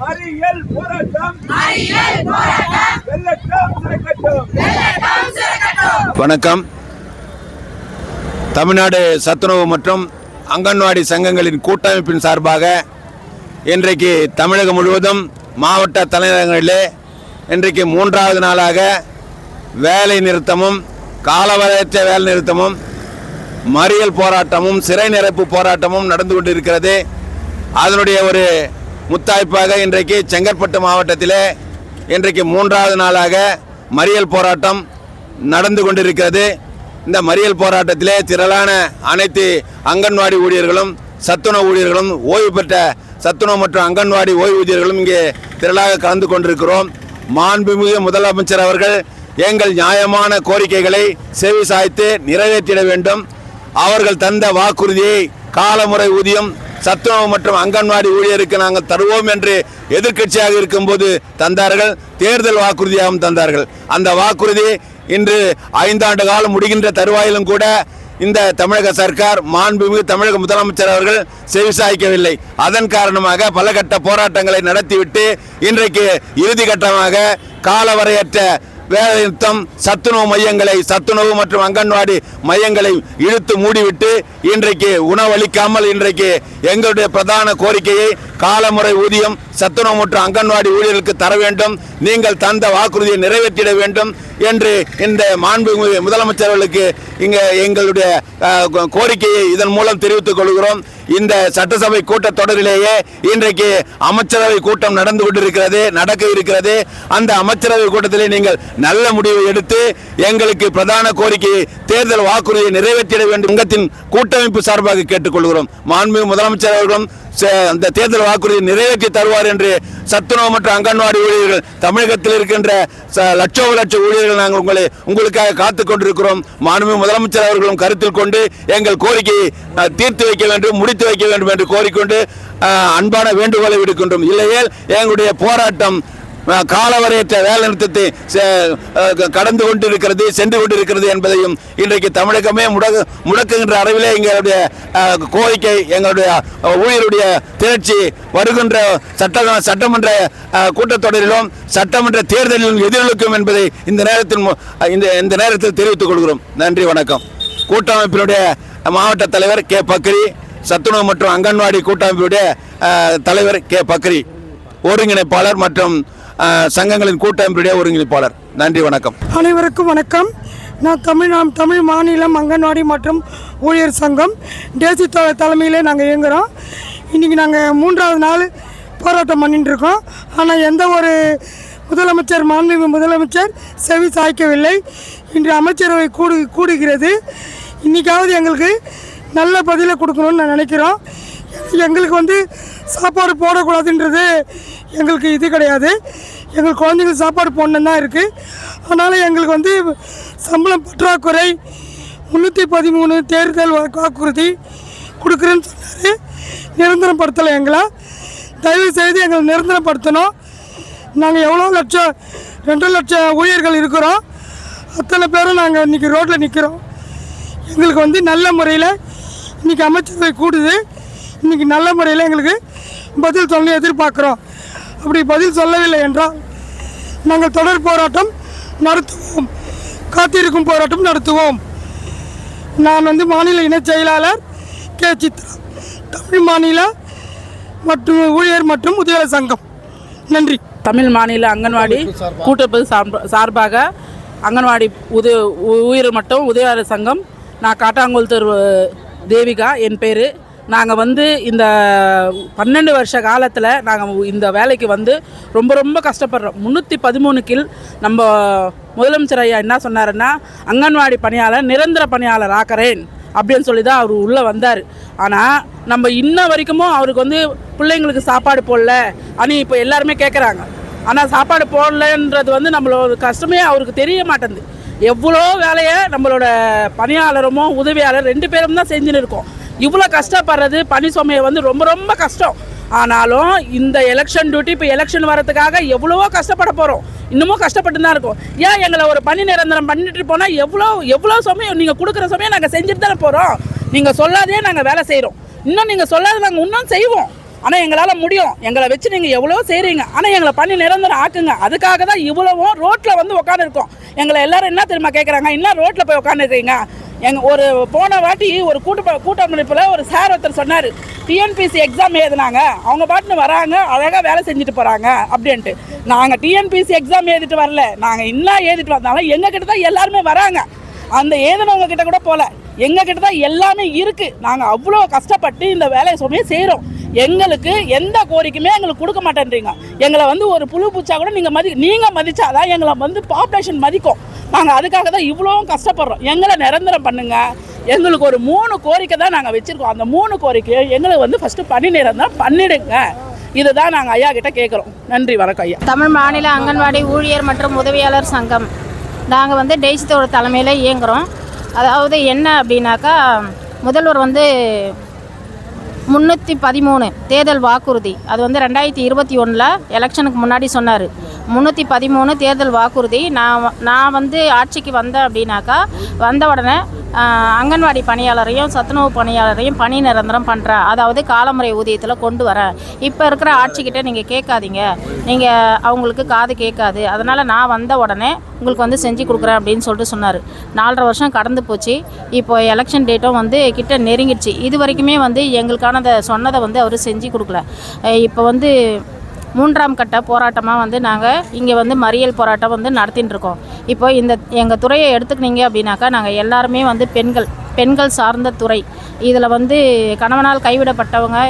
மறியல் போராட்டம். வணக்கம். தமிழ்நாடு சத்துணவு மற்றும் அங்கன்வாடி சங்கங்களின் கூட்டமைப்பின் சார்பாக இன்றைக்கு தமிழகம் முழுவதும் மாவட்ட தலைநகரிலே இன்றைக்கு மூன்றாவது நாளாக வேலை நிறுத்தமும் காலவரையற்ற வேலை நிறுத்தமும் மறியல் போராட்டமும் சிறை நிரப்பு போராட்டமும் நடந்து கொண்டிருக்கிறது. அதனுடைய ஒரு முத்தாய்ப்பாக இன்றைக்கு செங்கற்பட்டு மாவட்டத்திலே இன்றைக்கு மூன்றாவது நாளாக மறியல் போராட்டம் நடந்து கொண்டிருக்கிறது. இந்த மறியல் போராட்டத்திலே திரளான அனைத்து அங்கன்வாடி ஊழியர்களும் சத்துணவு ஊழியர்களும் ஓய்வு பெற்ற சத்துணவு மற்றும் அங்கன்வாடி ஓய்வூதியர்களும் இங்கே திரளாக கலந்து கொண்டிருக்கிறோம். மாண்புமிகு முதலமைச்சர் அவர்கள் எங்கள் நியாயமான கோரிக்கைகளை செவி சாய்த்து நிறைவேற்றிட வேண்டும். அவர்கள் தந்த வாக்குறுதியை காலமுறை ஊதியம் சத்துணவு மற்றும் அங்கன்வாடி ஊழியருக்கு நாங்கள் தருவோம் என்று எதிர்க்கட்சியாக இருக்கும்போது தந்தார்கள் தேர்தல் வாக்குறுதியாகவும் தந்தார்கள். அந்த வாக்குறுதி இன்று ஐந்தாண்டு காலம் முடிகின்ற தருவாயிலும் கூட இந்த தமிழக சர்க்கார் மாண்புமிகு தமிழக முதலமைச்சர் அவர்கள் செவிசாய்க்கவில்லை அதன் காரணமாக பல கட்ட போராட்டங்களை நடத்திவிட்டு இன்றைக்கு இறுதி கட்டமாக காலவரையற்ற வேலைநிறுத்தம் சத்துணவு மையங்களை சத்துணவு மற்றும் அங்கன்வாடி மையங்களை இழுத்து மூடிவிட்டு இன்றைக்கு உணவளிக்காமல் இன்றைக்கு எங்களுடைய பிரதான கோரிக்கையை காலமுறை ஊதியம் சத்துணவு மற்றும் அங்கன்வாடி ஊழியர்களுக்கு தர வேண்டும். நீங்கள் தந்த வாக்குறுதியை நிறைவேற்றிட வேண்டும் என்று இந்த மாண்புமிகு முதலமைச்சர்களுக்கு இங்கே எங்களுடைய கோரிக்கையை இதன் மூலம் தெரிவித்துக் கொள்கிறோம். இந்த சட்டசபை கூட்டத்தொடரிலேயே இன்றைக்கு அமைச்சரவை கூட்டம் நடந்து கொண்டிருக்கிறது நடக்க இருக்கிறது. அந்த அமைச்சரவை கூட்டத்திலே நீங்கள் நல்ல முடிவை எடுத்து எங்களுக்கு பிரதான கோரிக்கையை தேர்தல் வாக்குறுதியை நிறைவேற்றிட வேண்டும். சங்கத்தின் கூட்டமைப்பு சார்பாக கேட்டுக்கொள்கிறோம் மாண்புமிகு முதலமைச்சர் அவர்களும் அந்த தேர்தல் வாக்குறுதியை நிறைவேற்றி தருவார் என்று சத்துணவு மற்றும் அங்கன்வாடி ஊழியர்கள் தமிழகத்தில் இருக்கின்ற ச- லட்சோப லட்ச ஊழியர்கள் நாங்கள் உங்களை உங்களுக்காக காத்து கொண்டிருக்கிறோம். மாண்பு முதலமைச்சர் அவர்களும் கருத்தில் கொண்டு எங்கள் கோரிக்கையை தீர்த்து வைக்க வேண்டும் முடித்து வைக்க வேண்டும் என்று கோரிக்கொண்டு அன்பான வேண்டுகோளை விடுக்கின்றோம். இல்லையே எங்களுடைய போராட்டம் காலவரையற்ற வேலை நிறுத்தத்தை கடந்து கொண்டிருக்கிறது சென்று கொண்டிருக்கிறது என்பதையும் இன்றைக்கு தமிழகமே முடக்கு முடக்குகின்ற அளவிலே எங்களுடைய கோரிக்கை எங்களுடைய ஊழியருடைய திரட்சி வருகின்ற சட்ட சட்டமன்ற கூட்டத்தொடரிலும் சட்டமன்ற தேர்தலிலும் எதிரொலிக்கும் என்பதை இந்த நேரத்தில் மு- இந்த இந்த நேரத்தில் தெரிவித்துக் கொள்கிறோம். நன்றி வணக்கம். கூட்டமைப்பினுடைய மாவட்ட தலைவர் கே. பக்ரி சத்துணவு மற்றும் அங்கன்வாடி கூட்டமைப்பினுடைய தலைவர் கே. பக்ரி ஒருங்கிணைப்பாளர் மற்றும் சங்கங்களின் கூட்டமைப்புடைய ஒருங்கிணைப்பாளர். நன்றி வணக்கம். அனைவருக்கும் வணக்கம். நான் தமிழ் நாம் தமிழ் மாநிலம் அங்கன்வாடி மற்றும் ஊழியர் சங்கம் தேசிய தலைமையிலே நாங்கள் இயங்குகிறோம் இன்றைக்கி நாங்கள் மூன்றாவது நாள் போராட்டம் பண்ணிட்டுருக்கோம் ஆனால் எந்த ஒரு முதலமைச்சர் மாண்புமிகு முதலமைச்சர் செவி சாய்க்கவில்லை. இன்று அமைச்சரவை கூடு கூடுகிறது. இன்றைக்காவது எங்களுக்கு நல்ல பதிலை கொடுக்கணும்னு நான் நினைக்கிறோம். எங்களுக்கு வந்து சாப்பாடு போடக்கூடாதுன்றது எங்களுக்கு இது கிடையாது. எங்கள் குழந்தைங்களுக்கு சாப்பாடு போடணுன்னு தான் இருக்குது அதனால் எங்களுக்கு வந்து சம்பளம் பற்றாக்குறை முந்நூற்றி பதிமூணு தேர்தல் வாக்குறுதி கொடுக்குறேன்னு சொன்னார். நிரந்தரப்படுத்தலை எங்களை. தயவு செய்து எங்களை நிரந்தரப்படுத்தணும். நாங்கள் எவ்வளோ லட்சம் ரெண்டு லட்சம் ஊழியர்கள் இருக்கிறோம். அத்தனை பேரும் நாங்கள் இன்றைக்கி ரோட்டில் நிற்கிறோம் எங்களுக்கு வந்து நல்ல முறையில் இன்றைக்கி அமைச்சரவை கூடுது. இன்றைக்கி நல்ல முறையில் எங்களுக்கு பதில் சொல்ல எதிர்பார்க்குறோம். அப்படி பதில் சொல்லவில்லை என்றால் நாங்கள் தொடர் போராட்டம் நடத்துவோம். காத்திருக்கும் போராட்டம் நடத்துவோம். நான் வந்து மாநில இணைச் செயலாளர் கே சித்ரா தமிழ் மாநில மற்றும் ஊழியர் மற்றும் முதியோர் சங்கம். நன்றி. தமிழ் மாநில அங்கன்வாடி கூட்டமைப்பு சார்ப- சார்பாக அங்கன்வாடி உத உயிர் மற்றும் உதவியாளர் சங்கம் நான் காட்டாங்குள் தெரு தேவிகா என் பேர் நாங்கள் வந்து இந்த பன்னெண்டு வருஷ காலத்தில் நாங்கள் இந்த வேலைக்கு வந்து ரொம்ப ரொம்ப கஷ்டப்படுறோம். முந்நூற்றி பதிமூணு கீழ் நம்ம முதலமைச்சர் ஐயா என்ன சொன்னாருன்னா அங்கன்வாடி பணியாளர் நிரந்தர பணியாளர் ஆக்கிறேன் அப்படின்னு சொல்லி தான் அவர் உள்ளே வந்தார். ஆனால் நம்ம இன்ன வரைக்கும் அவருக்கு வந்து பிள்ளைங்களுக்கு சாப்பாடு போடல அனி இப்போ எல்லாருமே கேட்குறாங்க ஆனால் சாப்பாடு போடலன்றது வந்து நம்மளோட கஷ்டமே அவருக்கு தெரிய மாட்டேங்குது. எவ்வளோ வேலையை நம்மளோட பணியாளருமோ உதவியாளர் ரெண்டு பேரும் தான் செஞ்சுன்னு இருக்கோம். இவ்வளோ கஷ்டப்படுறது பணி சுமையை வந்து ரொம்ப ரொம்ப கஷ்டம். ஆனாலும் இந்த எலெக்ஷன் டியூட்டி இப்போ எலெக்ஷன் வரதுக்காக எவ்வளவோ கஷ்டப்பட போகிறோம் இன்னமும் கஷ்டப்பட்டு தான் இருக்கும். ஏன் எங்களை ஒரு பணி நிரந்தரம் பண்ணிட்டு போனால் எவ்வளோ எவ்வளோ சமயம் நீங்கள் கொடுக்குற சமயம் நாங்கள் செஞ்சுட்டு தானே போகிறோம் நீங்கள் சொல்லாதே நாங்கள் வேலை செய்கிறோம் இன்னும் நீங்கள் சொல்லாத நாங்கள் இன்னும் செய்வோம். ஆனால் எங்களால் முடியும். எங்களை வச்சு நீங்கள் எவ்வளோ செய்கிறீங்க ஆனால் எங்களை பண்ணி நிரந்தரம் ஆக்குங்க. அதுக்காக தான் இவ்வளவும் ரோட்டில் வந்து உட்காந்துருக்கோம் எங்களை எல்லாரும் என்ன தெரியுமா கேட்குறாங்க இன்னும் ரோட்டில் போய் உட்காந்துருக்கீங்க எங்க ஒரு போன வாட்டி ஒரு கூட்ட கூட்டமைப்பில் ஒரு சார் ஒருத்தர் சொன்னார். டிஎன்பிசி எக்ஸாம் எழுதுனாங்க. அவங்க பாட்டுன்னு வராங்க அழகாக வேலை செஞ்சுட்டு போகிறாங்க அப்படின்ட்டு. நாங்கள் டிஎன்பிசி எக்ஸாம் எழுதிட்டு வரல. நாங்கள் இன்னும் எழுதிட்டு வந்தாலும் எங்ககிட்ட தான் எல்லாருமே வராங்க. அந்த ஏதுனவங்க கிட்ட கூட போகல எங்க கிட்ட தான் எல்லாமே இருக்குது நாங்கள் அவ்வளோ கஷ்டப்பட்டு இந்த வேலையை சுமையை செய்கிறோம் எங்களுக்கு எந்த கோரிக்கையுமே எங்களுக்கு கொடுக்க மாட்டேன்றீங்க. எங்களை வந்து ஒரு புழு பூச்சா கூட நீங்கள் மதி நீங்கள் மதித்தா தான் எங்களை வந்து பாப்புலேஷன் மதிக்கும். நாங்கள் அதுக்காக தான் இவ்வளோ கஷ்டப்படுறோம். எங்களை நிரந்தரம் பண்ணுங்கள் எங்களுக்கு ஒரு மூணு கோரிக்கை தான் நாங்கள் வச்சுருக்கோம். அந்த மூணு கோரிக்கையை எங்களுக்கு வந்து ஃபஸ்ட்டு பண்ணி நிரந்தரம் பண்ணிடுங்க. இதுதான் நாங்கள் ஐயா கிட்ட கேட்குறோம் நன்றி வணக்கம் ஐயா. தமிழ் மாநில அங்கன்வாடி ஊழியர் மற்றும் உதவியாளர் சங்கம். நாங்கள் வந்து டெய்ஸித்தோட தலைமையில் இயங்குகிறோம் அதாவது என்ன அப்படின்னாக்கா முதல்வர் வந்து முந்நூற்றி பதிமூணு தேர்தல் வாக்குறுதி. அது வந்து ரெண்டாயிரத்தி இருபத்தி ஒன்றில் எலெக்ஷனுக்கு முன்னாடி சொன்னார். முந்நூற்றி பதிமூணு தேர்தல் வாக்குறுதி. நான் வ- நான் வந்து ஆட்சிக்கு வந்தேன் அப்படின்னாக்கா வந்த உடனே அங்கன்வாடி பணியாளரையும் சத்துணவு பணியாளரையும் பணி நிரந்தரம் பண்ணுறேன் அதாவது காலமுறை ஊதியத்தில் கொண்டு வரேன். இப்போ இருக்கிற ஆட்சிக்கிட்ட நீங்கள் கேட்காதீங்க. நீங்கள் அவங்களுக்கு காது கேட்காது. அதனால் நான் வந்த உடனே உங்களுக்கு வந்து செஞ்சு கொடுக்குறேன் அப்படின்னு சொல்லிட்டு சொன்னார். நாலரை வருஷம் கடந்து போச்சு. இப்போ எலெக்ஷன் டேட்டும் வந்து கிட்ட நெருங்கிடுச்சு. இது வரைக்குமே வந்து எங்களுக்கானதை சொன்னதை வந்து அவர் செஞ்சு கொடுக்கல. இப்போ வந்து மூன்றாம் கட்ட போராட்டமாக வந்து நாங்கள் இங்கே வந்து மறியல் போராட்டம் வந்து நடத்தின்னு இருக்கோம் இப்போ இந்த எங்கள் துறையை எடுத்துக்கினீங்க அப்படின்னாக்கா நாங்கள் எல்லாருமே வந்து பெண்கள் பெண்கள் சார்ந்த துறை. இதில் வந்து கணவனால் கைவிடப்பட்டவங்க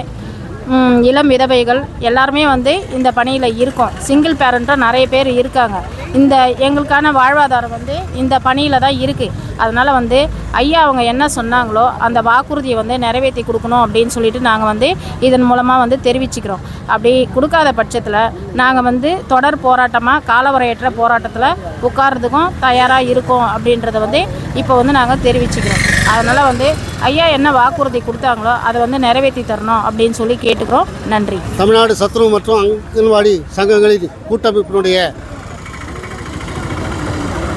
இளம் விதவைகள் எல்லாருமே வந்து இந்த பணியில் இருக்கோம். சிங்கிள் பேரண்ட்டாக நிறைய பேர் இருக்காங்க. இந்த எங்களுக்கான வாழ்வாதாரம் வந்து இந்த பணியில் தான் இருக்குது அதனால் வந்து ஐயா அவங்க என்ன சொன்னாங்களோ அந்த வாக்குறுதியை வந்து நிறைவேற்றி கொடுக்கணும் அப்படின்னு சொல்லிட்டு நாங்கள் வந்து இதன் மூலமாக வந்து தெரிவிச்சுக்கிறோம். அப்படி கொடுக்காத பட்சத்தில் நாங்கள் வந்து தொடர் போராட்டமாக காலவரையற்ற போராட்டத்தில் உட்கார்றதுக்கும் தயாராக இருக்கோம் அப்படின்றத வந்து இப்போ வந்து நாங்கள் தெரிவிச்சுக்கிறோம். அதனால் வந்து ஐயா என்ன வாக்குறுதி கொடுத்தாங்களோ அதை வந்து நிறைவேற்றி தரணும் அப்படின்னு சொல்லி கேட்டுக்கிறோம். நன்றி. தமிழ்நாடு சத்ரு மற்றும் அங்கன்வாடி சங்கங்களின் கூட்டமைப்பினுடைய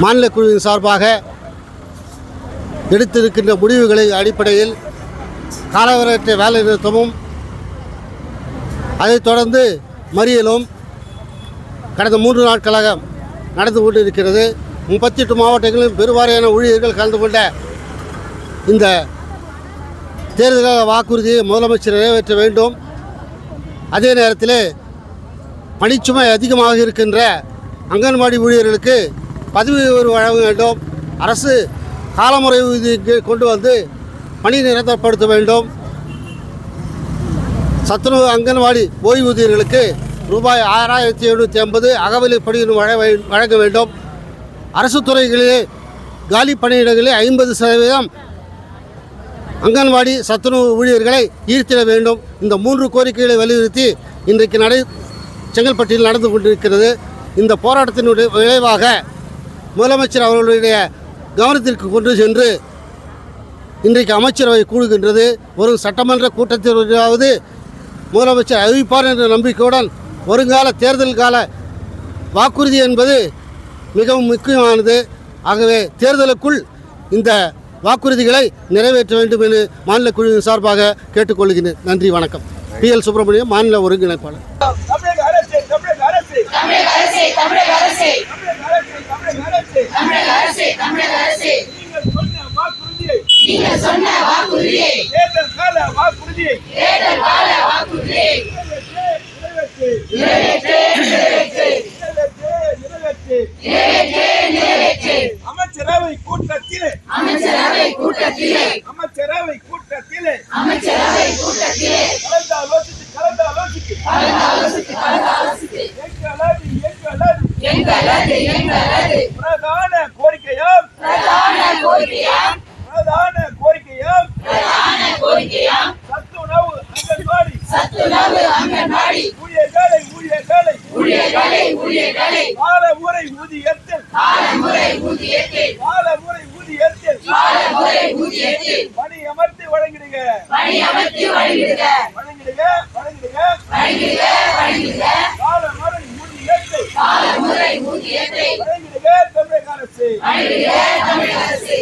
மாநில குழுவின் சார்பாக எடுத்திருக்கின்ற முடிவுகளை அடிப்படையில் காலவரையற்ற வேலை நிறுத்தமும் அதைத் தொடர்ந்து மறியலும் கடந்த மூன்று நாட்களாக நடந்து கொண்டிருக்கிறது. முப்பத்தி எட்டு மாவட்டங்களிலும் பெருவாரியான ஊழியர்கள் கலந்து கொண்ட இந்த தேர்தலாக வாக்குறுதியை முதலமைச்சர் நிறைவேற்ற வேண்டும். அதே நேரத்தில் பணிச்சுமை அதிகமாக இருக்கின்ற அங்கன்வாடி ஊழியர்களுக்கு பதவி உயர்வு வழங்க வேண்டும். அரசு காலமுறை இதுக்கு கொண்டு வந்து பணி நிரந்தரப்படுத்த வேண்டும். சத்துணவு அங்கன்வாடி ஓய்வூதியர்களுக்கு ரூபாய் ஆறாயிரத்தி எழுநூற்றி ஐம்பது அகவிலைப்படி வழங்க வேண்டும். அரசு துறைகளிலே காலி பணியிடங்களில் ஐம்பது சதவீதம் அங்கன்வாடி சத்துணவு ஊழியர்களை ஈர்த்திட வேண்டும். இந்த மூன்று கோரிக்கைகளை வலியுறுத்தி இன்றைக்கு நடை செங்கல்பட்டியில் நடந்து கொண்டிருக்கிறது. இந்த போராட்டத்தினுடைய விளைவாக முதலமைச்சர் அவர்களுடைய கவனத்திற்கு கொண்டு சென்று இன்றைக்கு அமைச்சரவை கூடுகின்றது. வரும் சட்டமன்ற கூட்டத்திலாவது முதலமைச்சர் அறிவிப்பார் என்ற நம்பிக்கையுடன் வருங்கால தேர்தல் கால வாக்குறுதி என்பது மிகவும் முக்கியமானது. ஆகவே தேர்தலுக்குள் இந்த வாக்குறுதிகளை நிறைவேற்ற வேண்டும் என மாநில குழுவின் சார்பாக கேட்டுக்கொள்கிறேன் நன்றி வணக்கம். பி எல் சுப்பிரமணியம் மாநில ஒருங்கிணைப்பாளர். தமிழக அரசு. தமிழக அரசு நீங்கள் சொன்ன வாக்குறுதியை. தேர்தல் கால வாக்குறுதியை. தேர்தல் கால வாக்குறுதியை. அமைச்சரவை கூட்டத்திலே. அமைச்சரவை கூட்டத்திலே அமைச்சரவை கூட்டத்திலே அமைச்சரவை கூட்டத்திலே கலந்து ஆலோசித்து கலந்து ஆலோசித்து கலந்து ஆலோசித்து கலந்து ஆலோசித்து எங்களது எங்களது எங்களது பிரதான கோரிக்கையாம். பிரதான கோரிக்கையாம். பிரதான கோரிக்கையாம் பிரதான கோரிக்கையாம் சத்துணவு அங்கன்வாடி. சத்துணவு அங்கன்வாடி ஊழியர்களை ஊழியர்களை. ஊழியர்களை ஊழியர்களை கால முறை ஊதியத்தில் கால முறை ஊதியத்தில் கால முறை ஊதியத்தில் கால முறை ஊதியத்தில் பணி அமர்த்தி வழங்கிடுங்க பணி அமர்த்தி வழங்கிடுங்க. வழங்கிடுங்க. வழங்கிடுங்க. வழங்கிடுங்க. வழங்கிடுங்க. கால முறை தமிழக அரசு. தமிழக அரசு.